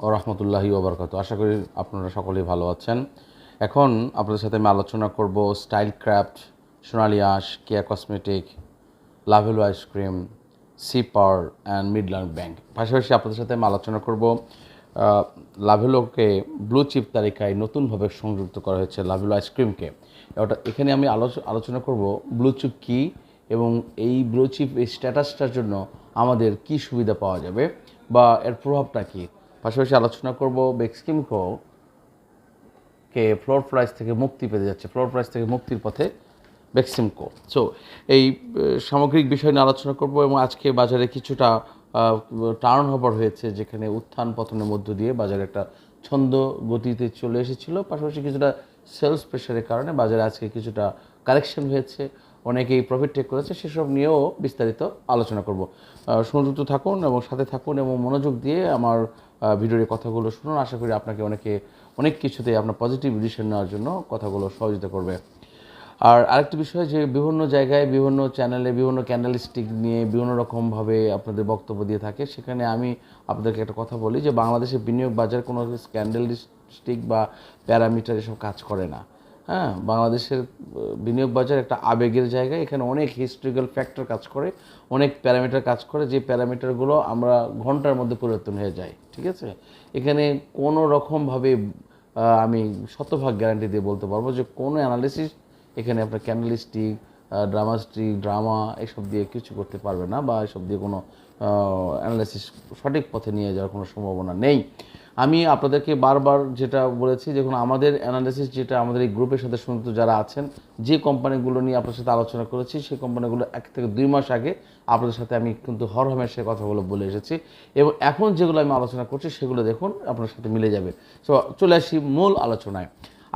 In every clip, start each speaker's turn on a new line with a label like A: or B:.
A: ও রহমতুল্লাহি ওবরকাত। আশা করি আপনারা সকলেই ভালো আছেন। এখন আপনাদের সাথে আমি আলোচনা করব style craft Sonali Aansh, Keya cosmetic, Lovello ice cream sea power and Midland bank. পাশাপাশি আপনাদের সাথে আমি আলোচনা করব লাভেলোকে ব্লু চিপ তালিকায় নতুনভাবে সংযুক্ত করা হয়েছে লাভেলো আইসক্রিমকে। ওটা, এখানে আমি আলোচ- আলোচনা করব ব্লু চিপ কী এবং এই ব্লু চিপ এই স্ট্যাটাসটার জন্য আমাদের কি সুবিধা পাওয়া যাবে। বা এর প্রভাবটা কী? পাশাপাশি আলোচনা করব বেক্সকিমকো কে ফ্লোর প্রাইস থেকে মুক্তি পেতে যাচ্ছে ফ্লোর প্রাইস থেকে মুক্তির পথে বেক্সিমকো সো এই সামগ্রিক বিষয় নিয়ে আলোচনা করব এবং আজকে বাজারে কিছুটা টার্ন হবার হয়েছে যেখানে উত্থান পতনের মধ্য দিয়ে বাজারে একটা ছন্দ গতিতে চলে এসেছিল। পাশাপাশি কিছুটা সেলস প্রেশারের কারণে বাজারে আজকে কিছুটা কারেকশন হয়েছে। অনেকেই প্রফিট টেক করেছে, সেসব নিয়েও বিস্তারিত আলোচনা করব। সংযুক্ত থাকুন এবং সাথে থাকুন এবং মনোযোগ দিয়ে আমার ভিডিওর কথাগুলো শুনুন। আশা করি আপনাকে অনেকে, অনেক কিছুতেই আপনার পজিটিভ ডিসিশন নেওয়ার জন্য কথাগুলো সহযোগিতা করবে। আর আরেকটি বিষয় যে বিভিন্ন জায়গায়, বিভিন্ন চ্যানেলে বিভিন্ন ক্যান্ডেল স্টিক নিয়ে বিভিন্ন রকমভাবে আপনাদের বক্তব্য দিয়ে থাকে, সেখানে আমি আপনাদেরকে একটা কথা বলি যে বাংলাদেশের বিনিয়োগ বাজার কোনো ক্যান্ডেল স্টিক বা প্যারামিটার এসব কাজ করে না। হ্যাঁ বাংলাদেশের বিনিয়োগ বাজার একটা আবেগের জায়গা। এখানে অনেক হিস্ট্রিক্যাল ফ্যাক্টর কাজ করে, অনেক প্যারামিটার কাজ করে, যে প্যারামিটারগুলো আমরা ঘণ্টার মধ্যে পরিবর্তন হয়ে যায়, ঠিক আছে? এখানে কোনো রকমভাবে আমি শতভাগ গ্যারান্টি দিয়ে বলতে পারব যে কোনো অ্যানালিসিস এখানে আপনার ক্যানালিস্টিক ড্রামাস্টিক ড্রামা এসব দিয়ে কিছু করতে পারবে না বা এসব দিয়ে কোনো অ্যানালিসিস সঠিক পথে নিয়ে যাওয়ার কোনো সম্ভাবনা নেই। আমি আপনাদেরকে বারবার যেটা বলেছি, দেখুন, আমাদের অ্যানালিসিস যেটা আমাদের এই গ্রুপের সাথে সংযুক্ত যারা আছেন, যে কোম্পানিগুলো নিয়ে আপনার সাথে আলোচনা করেছি, সেই কোম্পানিগুলো এক থেকে দুই মাস আগে আপনাদের সাথে আমি কিন্তু হরহমেশায় কথাগুলো বলে এসেছি। এবং এখন যেগুলো আমি আলোচনা করছি, সেগুলো দেখুন, আপনার সাথে মিলে যাবে। সো চলে আসি মূল আলোচনায়।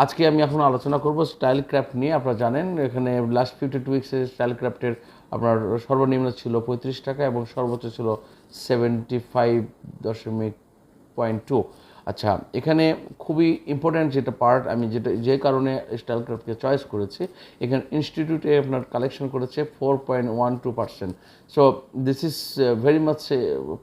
A: আজকে আমি এখন আলোচনা করব স্টাইল ক্রাফট নিয়ে। আপনারা জানেন, এখানে লাস্ট ফিফটি টু উইক্সের স্টাইল ক্রাফটের আপনার সর্বনিম্ন ছিল পঁয়ত্রিশ টাকা এবং সর্বোচ্চ ছিল সেভেন্টি ফাইভ দশমিক পয়েন্ট টু। আচ্ছা এখানে খুবই ইম্পর্ট্যান্ট যেটা পার্ট আমি যেটা, যে কারণে স্টাইল ক্রাফটকে চয়েস করেছি, এখানে ইনস্টিটিউটে আপনার কালেকশন করেছে four point one two percent so this is very much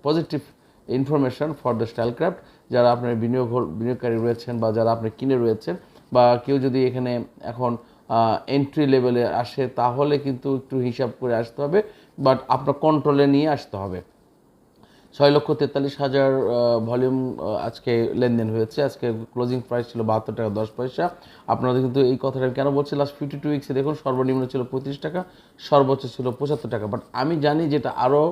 A: positive information for the style craft যারা আপনার বিনিয়োগ বিনিয়োগকারী রয়েছেন বা যারা আপনি কিনে রয়েছেন বা কেউ যদি এখানে এখন এন্ট্রি লেভেলে আসে, তাহলে কিন্তু একটু হিসাব করে আসতে হবে। বাট আপনার কন্ট্রোলে নিয়ে আসতে হবে। ছয় লক্ষ তেতাল্লিশ হাজার ভলিউম আজকে লেনদেন হয়েছে। আজকে ক্লোজিং প্রাইস ছিল বাহাত্তর টাকা, দশ পয়সা। আপনাদের কিন্তু এই কথাটা কেন বলছি? লাস্ট ফিফটি টু উইক্সে দেখুন, সর্বনিম্ন ছিল পঁয়ত্রিশ টাকা, সর্বোচ্চ ছিল পঁচাত্তর টাকা। বাট আমি জানি যেটা আরও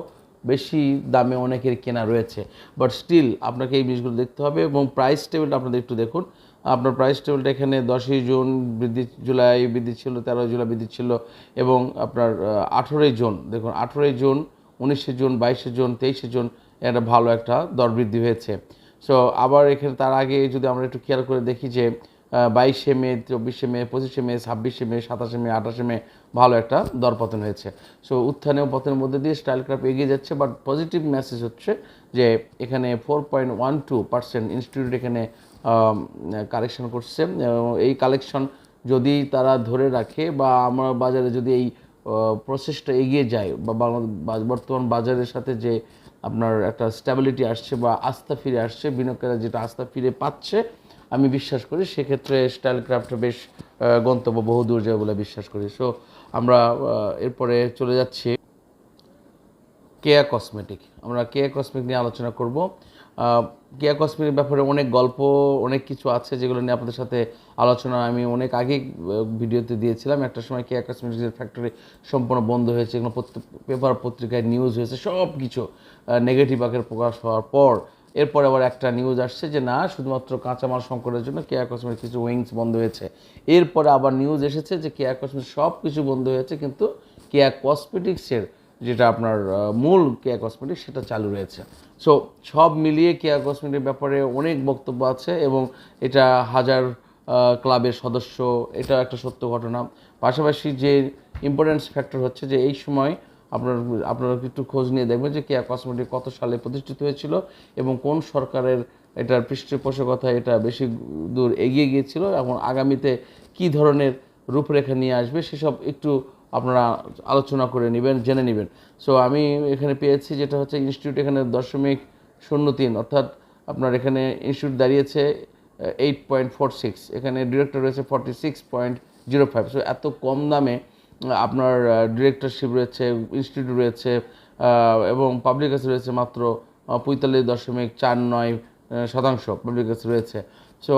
A: বেশি দামে অনেকের কেনা রয়েছে। বাট স্টিল আপনাকে এই জিনিসগুলো দেখতে হবে এবং প্রাইস টেবিলটা আপনাদের একটু দেখুন। আপনার প্রাইস টেবিলটা এখানে দশই জুন বৃদ্ধি, জুলাই বৃদ্ধি ছিল, তেরোই জুলাই বৃদ্ধি ছিল এবং আপনার আঠেরোই জুন, দেখুন, আঠেরোই জুন, উনিশে জুন, বাইশে জুন, তেইশে জুন একটা ভালো একটা দর বৃদ্ধি হয়েছে। সো আবার এখানে তার আগে যদি আমরা একটু খেয়াল করে দেখি যে বাইশে মে, চব্বিশে মে, পঁচিশে মে, ছাব্বিশে মে, সাতাশে মে, আঠাশে মে ভালো একটা দরপতন হয়েছে। সো উত্থানে পতনের মধ্যে দিয়ে স্টাইল ক্রাফট এগিয়ে যাচ্ছে বাট পজিটিভ মেসেজ হচ্ছে যে, এখানে four point one two percent institute এখানে কালেকশন করছে। এই কালেকশন যদি তারা ধরে রাখে বা আমার বাজারে যদি এই প্রসেসটা এগিয়ে যায় বা- বর্তমান বাজারের সাথে যে আপনার একটা স্ট্যাবিলিটি আসছে বা আস্থা ফিরে আসছে, বিনিয়োগকারীরা যেটা আস্থা ফিরে পাচ্ছে, আমি বিশ্বাস করি সেক্ষেত্রে স্টাইল ক্রাফট বেশ গন্তব্য বহু দূর যাবে বলে বিশ্বাস করি। সো আমরা এরপরে চলে যাচ্ছি। কেয়া কসমেটিক আমরা কেয়া কসমেটিক নিয়ে আলোচনা করব। কেয়া কসমেটিক ব্যাপারে অনেক গল্প, অনেক কিছু আছে যেগুলো নিয়ে আপনাদের সাথে আলোচনা। আমি অনেক আগে ভিডিওতে দিয়েছিলাম, একটা সময় কেয়া কসমেটিক্সের ফ্যাক্টরি সম্পূর্ণ বন্ধ হয়েছে, এগুলো পেপার পত্রিকায় নিউজ হয়েছে, সব কিছু নেগেটিভ আকারে প্রকাশ হওয়ার পর। এরপরে আবার একটা নিউজ আসছে যে, না, শুধুমাত্র কাঁচামাল সংকটের জন্য কেয়া কসমেটিক কিছু উইংস বন্ধ হয়েছে। এরপরে আবার নিউজ এসেছে যে কেয়া কসমেটিক সব কিছু বন্ধ হয়েছে, কিন্তু কেয়া কসমেটিক্সের যেটা আপনার মূল কেয়া কসমেটিক সেটা চালু রয়েছে। সো সব মিলিয়ে কেয়া কসমেটিক ব্যাপারে অনেক বক্তব্য আছে এবং এটা হাজার ক্লাবের সদস্য, এটা একটা সত্য ঘটনা। পাশাপাশি যে ইম্পর্টেন্স ফ্যাক্টর হচ্ছে যে এই সময় আপনার, আপনারা একটু খোঁজ নিয়ে দেখবেন যে কেয়া কসমেটিক কত সালে প্রতিষ্ঠিত হয়েছিল এবং কোন সরকারের এটার পৃষ্ঠপোষকতা এটা বেশি দূর এগিয়ে গিয়েছিল এবং আগামীতে কি ধরনের রূপরেখা নিয়ে আসবে, সেসব একটু আপনারা আলোচনা করে নেবেন, জেনে নেবেন। সো আমি এখানে পেয়েছি যেটা হচ্ছে ইনস্টিটিউট এখানে দশমিক শূন্য তিন, অর্থাৎ আপনার এখানে ইনস্টিটিউট দাঁড়িয়েছে এইট পয়েন্ট ফোর সিক্স এখানে ডিরেক্টর রয়েছে forty six point zero five so এত কম দামে আপনার ডিরেক্টরশিপ রয়েছে ইনস্টিটিউট রয়েছে এবং পাবলিক রয়েছে মাত্র পঁয়তাল্লিশ দশমিক চার নয় শতাংশ পাবলিক রয়েছে। সো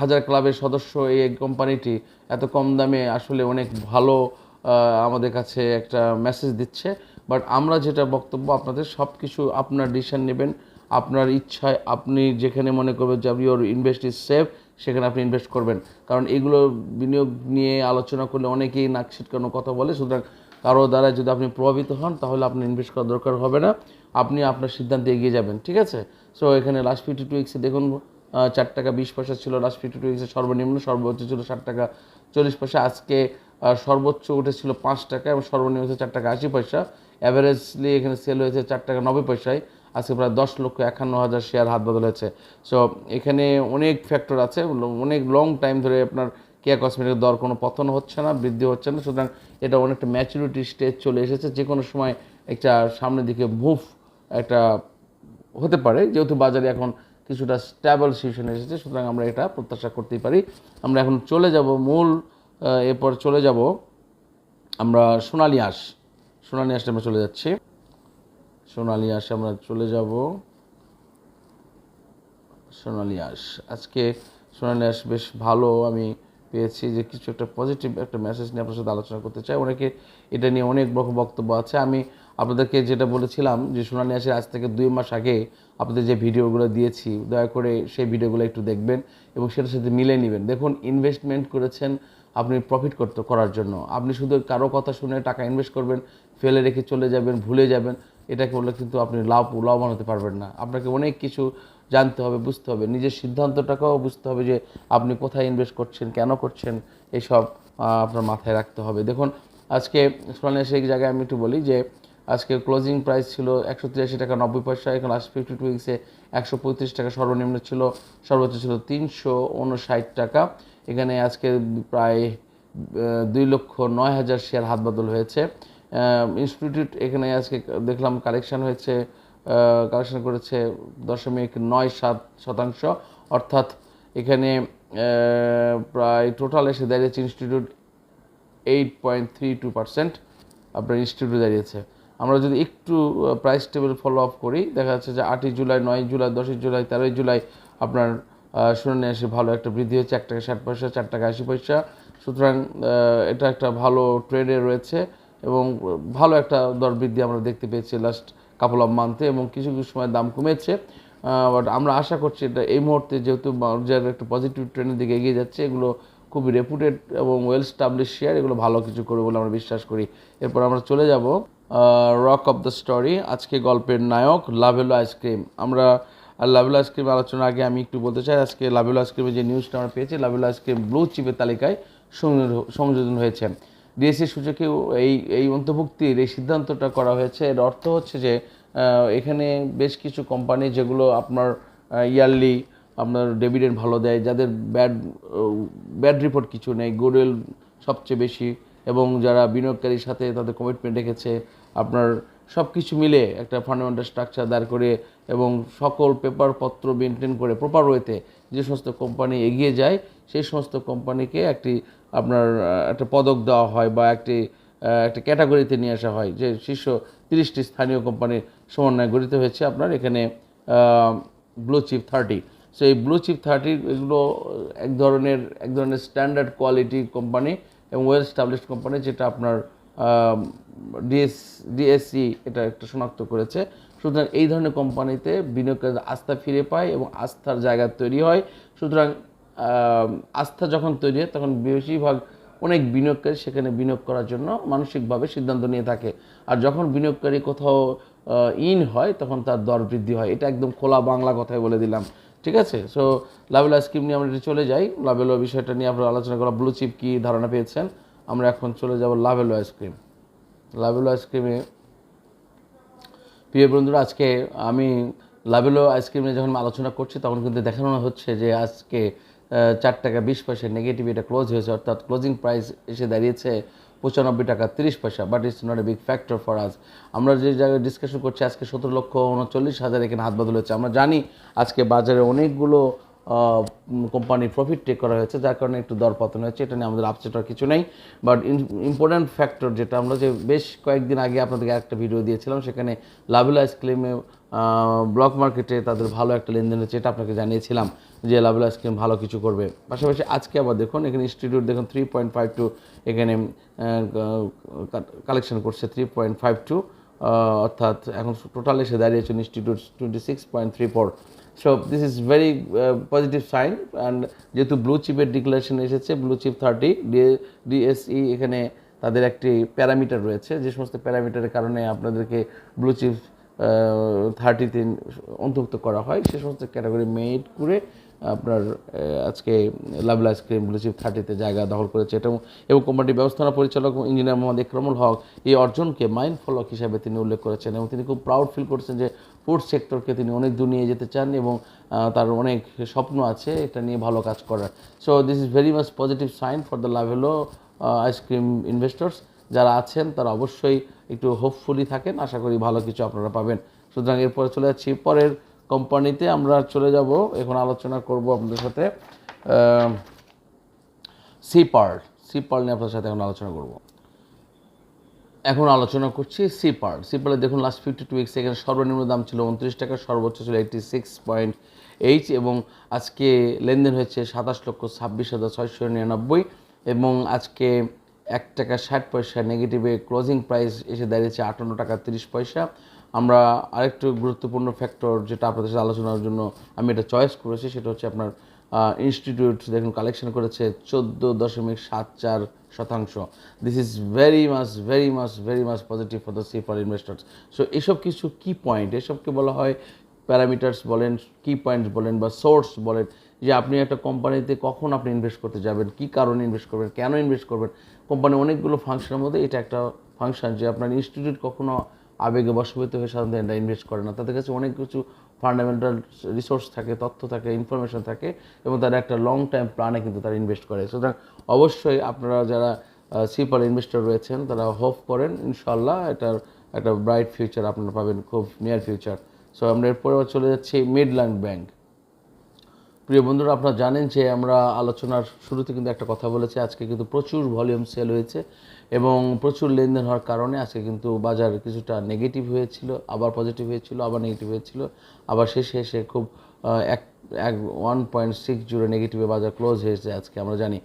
A: হাজার ক্লাবের সদস্য এই কোম্পানিটি এত কম দামে আসলে অনেক ভালো আমাদের কাছে একটা মেসেজ দিচ্ছে। বাট আমরা যেটা বক্তব্য আপনাদের সব কিছু আপনার ডিসিশন নেবেন। আপনার ইচ্ছায় আপনি যেখানে মনে করবেন যে ইউর ইনভেস্ট ইজ সেফ সেখানে আপনি ইনভেস্ট করবেন। কারণ এগুলো বিনিয়োগ নিয়ে আলোচনা করলে অনেকেই নাক ছিটকানো কথা বলে। সুতরাং কারও দ্বারা যদি আপনি প্রভাবিত হন, তাহলে আপনি ইনভেস্ট করার দরকার হবে না। আপনি আপনার সিদ্ধান্তে এগিয়ে যাবেন, ঠিক আছে? সো এখানে লাস্ট ফিফটি টু উইক্সে দেখুন চার টাকা বিশ পয়সা ছিল। লাস্ট ফিফটি টু উইক্সে সর্বনিম্ন, সর্বোচ্চ ছিল ষাট টাকা চল্লিশ পয়সা। আজকে সর্বোচ্চ উঠেছিল পাঁচ টাকা এবং সর্বনিম্ন হচ্ছে চার টাকা আশি পয়সা। অ্যাভারেজলি এখানে সেল হয়েছে চার টাকা নব্বই পয়সায়। আজকে প্রায় দশ লক্ষ একান্ন হাজার শেয়ার হাত বদল হয়েছে। সো এখানে অনেক ফ্যাক্টর আছে অনেক লং টাইম ধরে আপনার কেয়া কসমেটিকের দর কোনো পতন হচ্ছে না, বৃদ্ধি হচ্ছে না। সুতরাং এটা অনেকটা ম্যাচুরিটি স্টেজ চলে এসেছে। যে কোনো সময় একটা সামনের দিকে মুভ একটা হতে পারে। যেহেতু বাজারে এখন কিছুটা স্ট্যাবল সিচুয়েশন এসেছে, সুতরাং আমরা এটা প্রত্যাশা করতেই পারি। আমরা এখন চলে যাব মূল এরপর চলে যাব আমরা সোনালি আঁশ। সোনালি আঁশে আমরা চলে যাচ্ছি। সোনালি আঁশে আমরা চলে যাব। সোনালি আঁশ। আজকে সোনালি আঁশ বেশ ভালো আমি পেয়েছি যে কিছু একটা পজিটিভ একটা মেসেজ নিয়ে আপনার সাথে আলোচনা করতে চাই। অনেকে এটা নিয়ে অনেক রকম বক্তব্য আছে। আমি আপনাদেরকে যেটা বলেছিলাম যে সোনালি আঁশের আজ থেকে দুই মাস আগে আপনাদের যে ভিডিওগুলো দিয়েছি, দয়া করে সেই ভিডিওগুলো একটু দেখবেন এবং সেটার সাথে মিলে নেবেন। দেখুন ইনভেস্টমেন্ট করেছেন আপনি প্রফিট করতে করার জন্য। আপনি শুধু কারও কথা শুনে টাকা ইনভেস্ট করবেন ফেলে রেখে চলে যাবেন ভুলে যাবেন এটাকে বললে কিন্তু আপনি লাভ লাভবান হতে পারবেন না। আপনাকে অনেক কিছু জানতে হবে বুঝতে হবে। নিজের সিদ্ধান্তটাকেও বুঝতে হবে যে আপনি কোথায় ইনভেস্ট করছেন কেন করছেন এইসব আহ, আপনার মাথায় রাখতে হবে। দেখুন আজকে সোনালি সেই জায়গায় আমি একটু বলি যে আজকে ক্লোজিং প্রাইস ছিল একশো তিরাশি টাকা নব্বই পয়সা এখন লাস্ট ফিফটি টু উইক্সে একশো পঁয়ত্রিশ টাকা সর্বনিম্ন ছিল সর্বোচ্চ ছিল তিনশো উনষাট টাকা। এখানে আজকে প্রায় দুই লক্ষ নয় হাজার শেয়ার হাত বদল হয়েছে ইনস্টিটিউট এখানে আজকে দেখলাম কালেকশন হয়েছে কালেকশন করেছে দশমিক নয় সাত শতাংশ। অর্থাৎ এখানে প্রায় টোটাল এসে দাঁড়িয়েছে institute eight point three two percent আপনার ইনস্টিটিউটে দাঁড়িয়েছে। আমরা যদি একটু প্রাইস টেবিল ফলো আপ করি, দেখা যাচ্ছে যে আটই জুলাই নয় জুলাই, দশই জুলাই, তেরোই জুলাই আপনার শুনে এসে ভালো একটা বৃদ্ধি হচ্ছে এক টাকা ষাট পয়সা, চার টাকা আশি পয়সা। সুতরাং এটা একটা ভালো ট্রেডে রয়েছে এবং ভালো একটা দর বৃদ্ধি আমরা দেখতে পেয়েছি লাস্ট কাপল অফ মান্থে এবং কিছু কিছু সময় দাম কমেছে। বাট আমরা আশা করছি এটা এই মুহূর্তে যেহেতু বাজার একটা পজিটিভ ট্রেনের দিকে এগিয়ে যাচ্ছে, এগুলো খুবই রেপুটেড এবং ওয়েল স্টাবলিশ শেয়ার এগুলো ভালো কিছু করবে বলে আমরা বিশ্বাস করি। এরপর আমরা চলে যাব রক অফ দ্য স্টোরি আজকে গল্পের নায়ক লাভেলো আইসক্রিম আমরা লাভেলো আইসক্রিম আলোচনার আগে আমি একটু বলতে চাই, আজকে লাভেল আইসক্রিমের যে নিউজটা আমরা পেয়েছি লাভেলো আইসক্রিম ব্লু চিপের তালিকায় সংযোজন- হয়েছে। ডিএসসি সূচকেও এই এই অন্তর্ভুক্তির এই সিদ্ধান্তটা করা হয়েছে। এর অর্থ হচ্ছে যে এখানে বেশ কিছু কোম্পানি যেগুলো আপনার ইয়ারলি আপনার ডেভিডেন্ড ভালো দেয়, যাদের ব্যাড ব্যাড রিপোর্ট কিছু নেই গুডউইল সবচেয়ে বেশি এবং যারা বিনিয়োগকারীর সাথে তাদের কমিটমেন্ট রেখেছে, আপনার সব কিছু মিলে একটা ফান্ডামেন্টাল স্ট্রাকচার দাঁড় করে এবং সকল পেপারপত্র মেনটেন করে প্রপার ওয়েতে যে সমস্ত কোম্পানি এগিয়ে যায়, সেই সমস্ত কোম্পানিকে একটি আপনার একটা পদক দেওয়া হয় বা একটি একটা ক্যাটাগরিতে নিয়ে আসা হয় যে শীর্ষ তিরিশটি স্থানীয় কোম্পানির সমন্বয়ে গঠিত হয়েছে আপনার। এখানে ব্লু চিপ থার্টি সো এই ব্লু চিপ থার্টি এগুলো এক ধরনের এক ধরনের স্ট্যান্ডার্ড কোয়ালিটি কোম্পানি এবং ওয়েল স্টাবলিশড কোম্পানি যেটা আপনার ডিএস ডিএসসি এটা একটা শনাক্ত করেছে। সুতরাং এই ধরনের কোম্পানিতে বিনিয়োগকারীদের আস্থা ফিরে পায় এবং আস্থার জায়গা তৈরি হয়। সুতরাং আস্থা যখন তৈরি হয়, তখন বেশিরভাগ অনেক বিনিয়োগকারী সেখানে বিনিয়োগ করার জন্য মানসিকভাবে সিদ্ধান্ত নিয়ে থাকে। আর যখন বিনিয়োগকারী কোথাও ইন হয়, তখন তার দর বৃদ্ধি হয়। এটা একদম খোলা বাংলা কথায় বলে দিলাম। ঠিক আছে? সো লাভেলো আইসক্রিম নিয়ে আমরা চলে যাই। লাভেলো বিষয়টা নিয়ে আমরা আলোচনা করা ব্লু চিপ কী ধারণা পেয়েছেন? আমরা এখন চলে যাব লাভেলো আইসক্রিম লাভেলো আইসক্রিমে প্রিয় বন্ধুরা, আজকে আমি লাভেলো আইসক্রিম নিয়ে যখন আলোচনা করছি, তখন কিন্তু দেখানো হচ্ছে যে আজকে চার টাকা বিশ পয়সা নেগেটিভ এটা ক্লোজ হয়েছে, অর্থাৎ ক্লোজিং প্রাইস এসে দাঁড়িয়েছে পঁচানব্বই টাকা তিরিশ পয়সা but it's not a big factor for আজ আমরা যে জায়গায় ডিসকাশন করছি, আজকে সতেরো লক্ষ উনচল্লিশ হাজার এখানে হাত বদল হচ্ছে আমরা জানি আজকে বাজারে অনেকগুলো কোম্পানি প্রফিট টেক করা হয়েছে, যার কারণে একটু দর পতন হয়েছে, এটা নিয়ে আমাদের আপসেট হওয়ার কিছু নেই। বাট ইম্পর্ট্যান্ট ফ্যাক্টর যেটা আমরা যে বেশ কয়েকদিন আগে আপনাদেরকে একটা ভিডিও দিয়েছিলাম, সেখানে লাভেল আইসক্রিমে ব্লক মার্কেটে তাদের ভালো একটা লেনদেন হচ্ছে এটা আপনাকে জানিয়েছিলাম যে লাভেল আইসক্রিম ভালো কিছু করবে। পাশাপাশি আজকে আবার দেখুন, এখানে ইনস্টিটিউট দেখুন থ্রি পয়েন্ট ফাইভ টু এখানে কালেকশন করছে থ্রি পয়েন্ট ফাইভ টু অর্থাৎ এখন টোটাল এসে দাঁড়িয়েছে institute twenty six point three four so this is very positive sign and যেহেতু ব্লু চিপের ডিক্লারেশন এসেছে ব্লু চিপ থার্টি ডিএসই এখানে তাদের একটি প্যারামিটার রয়েছে। যে সমস্ত প্যারামিটারের কারণে আপনাদেরকে ব্লু চিপ থার্টিতে অন্তর্ভুক্ত করা হয়, সে সমস্ত ক্যাটাগরি মেড করে আপনার আজকে লাভল আইসক্রিম ব্লুচিপ থার্টিতে জায়গা দখল করেছে। এটা এবং কোম্পানির ব্যবস্থাপনা পরিচালক ইঞ্জিনিয়ার মোহাম্মদ ইকরামুল হক এই অর্জনকে মাইন্ড ফলক হিসাবে তিনি উল্লেখ করেছেন এবং তিনি খুব প্রাউড ফিল করছেন যে ফুড সেক্টরকে তিনি অনেক দূর নিয়ে যেতে চান এবং তার অনেক স্বপ্ন আছে এটা নিয়ে ভালো কাজ করার। So this is very much positive sign for the Lovello ice cream investors যারা আছেন, তারা অবশ্যই একটু হোপফুলি থাকেন। আশা করি ভালো কিছু আপনারা পাবেন। সুতরাং এরপরে চলে যাচ্ছি পরের কোম্পানিতে আমরা চলে যাব। এখন আলোচনা করব আপনাদের সাথে সি পার্ট সি পার্ট নিয়ে আপনাদের সাথে এখন আলোচনা করব। এখন আলোচনা করছি সি পার্ল সি পার্লে দেখুন লাস্ট ফিফটি টু উইক্স এখানে সর্বনিম্ন দাম ছিল উনত্রিশ টাকা, সর্বোচ্চ ছিল এইটটি সিক্স পয়েন্ট এইট এবং আজকে লেনদেন হয়েছে সাতাশ লক্ষ ছাব্বিশ হাজার ছয়শো নিরানব্বই এবং আজকে এক টাকা ষাট পয়সা নেগেটিভে ক্লোজিং প্রাইস এসে দাঁড়িয়েছে আটান্ন টাকা তিরিশ পয়সা। আমরা আরেকটু গুরুত্বপূর্ণ ফ্যাক্টর যেটা আপনাদের সাথে আলোচনার জন্য আমি এটা চয়েস করেছি, সেটা হচ্ছে আপনার ইনস্টিটিউট দেখুন কালেকশন করেছে চোদ্দ দশমিক সাত চার শতাংশ। This is very much very much very much positive for the C for investors so এসব কিছু কি পয়েন্ট এসবকে বলা হয় প্যারামিটার্স বলেন কি পয়েন্টস বলেন বা সোর্স বলেন, যে আপনি একটা কোম্পানিতে কখন আপনি ইনভেস্ট করতে যাবেন, কি কারণে ইনভেস্ট করবেন, কেন ইনভেস্ট করবেন। কোম্পানি অনেকগুলো ফাংশনের মধ্যে এটা একটা ফাংশন যে আপনার ইনস্টিটিউট কখনো আবেগে বশবর্তী হয়ে সাধারণত এটা ইনভেস্ট করে না। তাদের কাছে অনেক কিছু ফান্ডামেন্টাল রিসোর্স থাকে, তথ্য থাকে ইনফরমেশন থাকে এবং তারা একটা লং টাইম প্ল্যানে কিন্তু তারা ইনভেস্ট করে। সুতরাং অবশ্যই আপনারা যারা সিপার ইনভেস্টর রয়েছেন, তারা হোপ করেন ইনশাল্লাহ এটার একটা ব্রাইট ফিউচার আপনারা পাবেন, খুব নিয়ার ফিউচার সো আমরা এরপরে চলে যাচ্ছি মিডল্যান্ড ব্যাংক প্রিয় বন্ধুরা, আপনারা জানেন যে আমরা আলোচনার শুরুতে কিন্তু একটা কথা বলেছি, আজকে কিন্তু প্রচুর ভলিউম সেল হয়েছে এবং প্রচুর লেনদেন হওয়ার কারণে আজকে কিন্তু বাজার কিছুটা নেগেটিভ হয়েছিল, আবার পজিটিভ হয়েছিল, আবার নেগেটিভ হয়েছিল, আবার শেষে এসে খুব এক এক ওয়ান পয়েন্ট সিক্স জিরো নেগেটিভে বাজার ক্লোজ হয়েছে আজকে, আমরা জানি।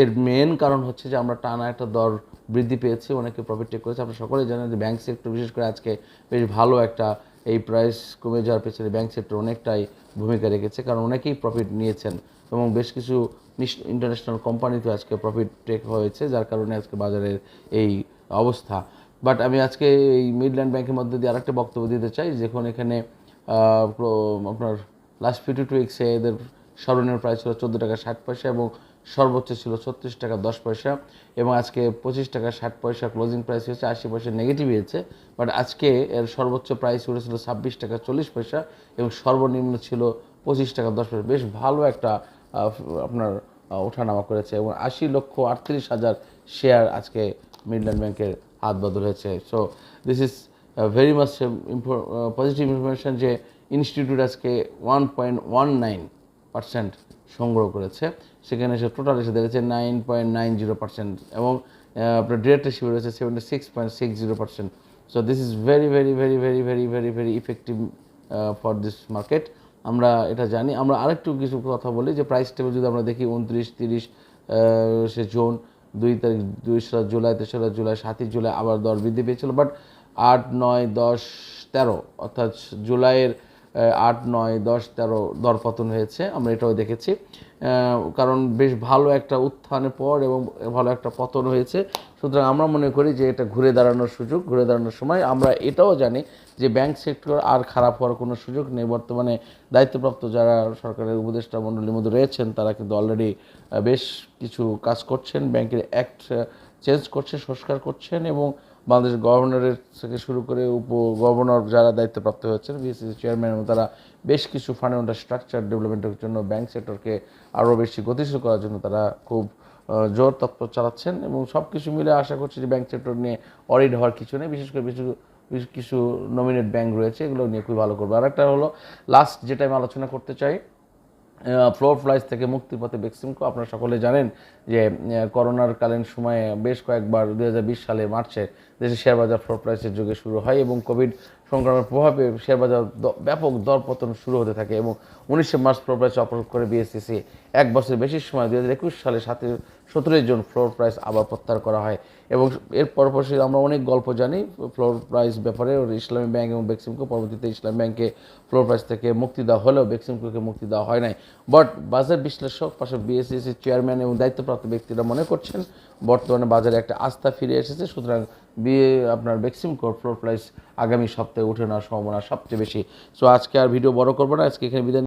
A: এর মেন কারণ হচ্ছে যে আমরা টানা একটা দর বৃদ্ধি পেয়েছি, অনেকে প্রফিট টেক করেছে। আমরা সকলেই জানেন যে ব্যাংক সেক্টর বিশেষ করে আজকে বেশ ভালো একটা এই প্রাইস কমে যাওয়ার পেছনে ব্যাংক সেক্টর অনেকটাই ভূমিকা রেখেছে, কারণ অনেকেই প্রফিট নিয়েছেন এবং বেশ কিছু ইন্টারন্যাশনাল কোম্পানিতে আজকে প্রফিট টেক হয়েছে, যার কারণে আজকে বাজারের এই অবস্থা। বাট আমি আজকে এই মিডল্যান্ড ব্যাংকের মধ্যে দিয়ে আরেকটা বক্তব্য দিতে চাই, যখন এখানে আপনার লাস্ট ফিফটি টু উইক্সে এদের সর্বনিম্ন প্রাইস ছিল চোদ্দ টাকা ষাট পয়সা এবং সর্বোচ্চ ছিল ছত্রিশ টাকা দশ পয়সা এবং আজকে পঁচিশ টাকা ষাট পয়সা ক্লোজিং প্রাইস হয়েছে, আশি পয়সা নেগেটিভ হয়েছে বাট আজকে এর সর্বোচ্চ প্রাইস উঠেছিল ছাব্বিশ টাকা চল্লিশ পয়সা এবং সর্বনিম্ন ছিল পঁচিশ টাকা দশ পয়সা। বেশ ভালো একটা আপনার ওঠানামা করেছে এবং আশি লক্ষ আটত্রিশ হাজার শেয়ার আজকে মিডল্যান্ড ব্যাংকের হাত বদল হয়েছে। So this is very much positive information যে ইনস্টিটিউট আজকে one point one nine percent সংগ্রহ করেছে। সেখানে এসে টোটাল এসে দেখেছে nine point nine zero percent এবং আপনার ডিরেক্ট রেসিভি রয়েছে seventy six point six zero percent so this is very very very very very very very effective for this market আমরা এটা জানি। আমরা আরেকটু কিছু কথা বলি যে প্রাইস টেবিল যদি আমরা দেখি উনত্রিশ, তিরিশ সে জুন, দুই তারিখ দুইশো জুলাই, তেসরা জুলাই, সাতই জুলাই আবার দর বৃদ্ধি পেয়েছিল। বাট আট, নয়, দশ, তেরো, অর্থাৎ জুলাইয়ের আট, নয়, দশ, তেরো দর পতন হয়েছে, আমরা এটাও দেখেছি। কারণ বেশ ভালো একটা উত্থানের পর এবং ভালো একটা পতন হয়েছে। সুতরাং আমরা মনে করি যে এটা ঘুরে দাঁড়ানোর সুযোগ, ঘুরে দাঁড়ানোর সময়। আমরা এটাও জানি যে ব্যাংক সেক্টর আর খারাপ হওয়ার কোনো সুযোগ নেই। বর্তমানে দায়িত্বপ্রাপ্ত যারা সরকারের উপদেষ্টা মণ্ডলীর মধ্যে রয়েছেন, তারা কিন্তু অলরেডি বেশ কিছু কাজ করছেন। ব্যাংকের অ্যাক্ট চেঞ্জ করছে, সংস্কার করছেন এবং বাংলাদেশ গভর্নরের থেকে শুরু করে উপ গভর্নর যারা দায়িত্বপ্রাপ্ত হয়েছেন, বিএসসি চেয়ারম্যান, এবং তারা বেশ কিছু ফান্ডামেন্টাল স্ট্রাকচার ডেভেলপমেন্টের জন্য ব্যাংক সেক্টরকে আরও বেশি গতিশীল করার জন্য তারা খুব জোর তৎপর চালাচ্ছেন, এবং সব কিছু মিলে আশা করছি যে ব্যাংক সেক্টর নিয়ে অরিড হওয়ার কিছু নেই, বিশেষ করে কিছু কিছু নমিনেট ব্যাংক রয়েছে, এগুলো নিয়ে খুবই ভালো করবে। আর একটা হলো লাস্ট যেটা আমি আলোচনা করতে চাই ফ্লোর ফ্লাইস থেকে মুক্তির পথে বেক্সিমকো। আপনারা সকলে জানেন যে করোনার কালীন সময়ে বেশ কয়েকবার দু হাজার বিশ সালে মার্চে দেশের শেয়ার বাজার ফ্লোর ফ্লাইসের যুগে শুরু হয় এবং কোভিড সংক্রমণের প্রভাবে শেয়ার বাজার দ- ব্যাপক দরপতন শুরু হতে থাকে এবং উনিশে মার্চ ফ্লোর প্রাইস অপারেট করে বিএসসিসি এক বছরের বেশি সময় দু হাজার একুশ সালে সাথে সতেরোই জন ফ্লোর প্রাইস আবার প্রত্যাহার করা হয় এবং এর পরপরই আমরা অনেক গল্প জানি ফ্লোর প্রাইস ব্যাপারে ইসলামী ব্যাংক এবং বেক্সিমকো পরবর্তীতে ইসলামী ব্যাংকে ফ্লোর প্রাইস থেকে মুক্তি দেওয়া হলেও বেক্সিমকোকে মুক্তি দেওয়া হয় নাই। বাট বাজার বিশ্লেষক পাশে বিএসসিসি চেয়ারম্যান এবং দায়িত্বপ্রাপ্ত ব্যক্তিরা মনে করছেন বর্তমানে বাজারে একটা আস্থা ফিরে এসেছে। সুতরাং বিয়ে আপনার কোর ফ্লোর প্রাইস আগামী সপ্তাহে উঠে নেওয়ার সম্ভাবনা সবচেয়ে বেশি। সো আজকে আর ভিডিও বড় করব না। আজকে এখানে বিদায়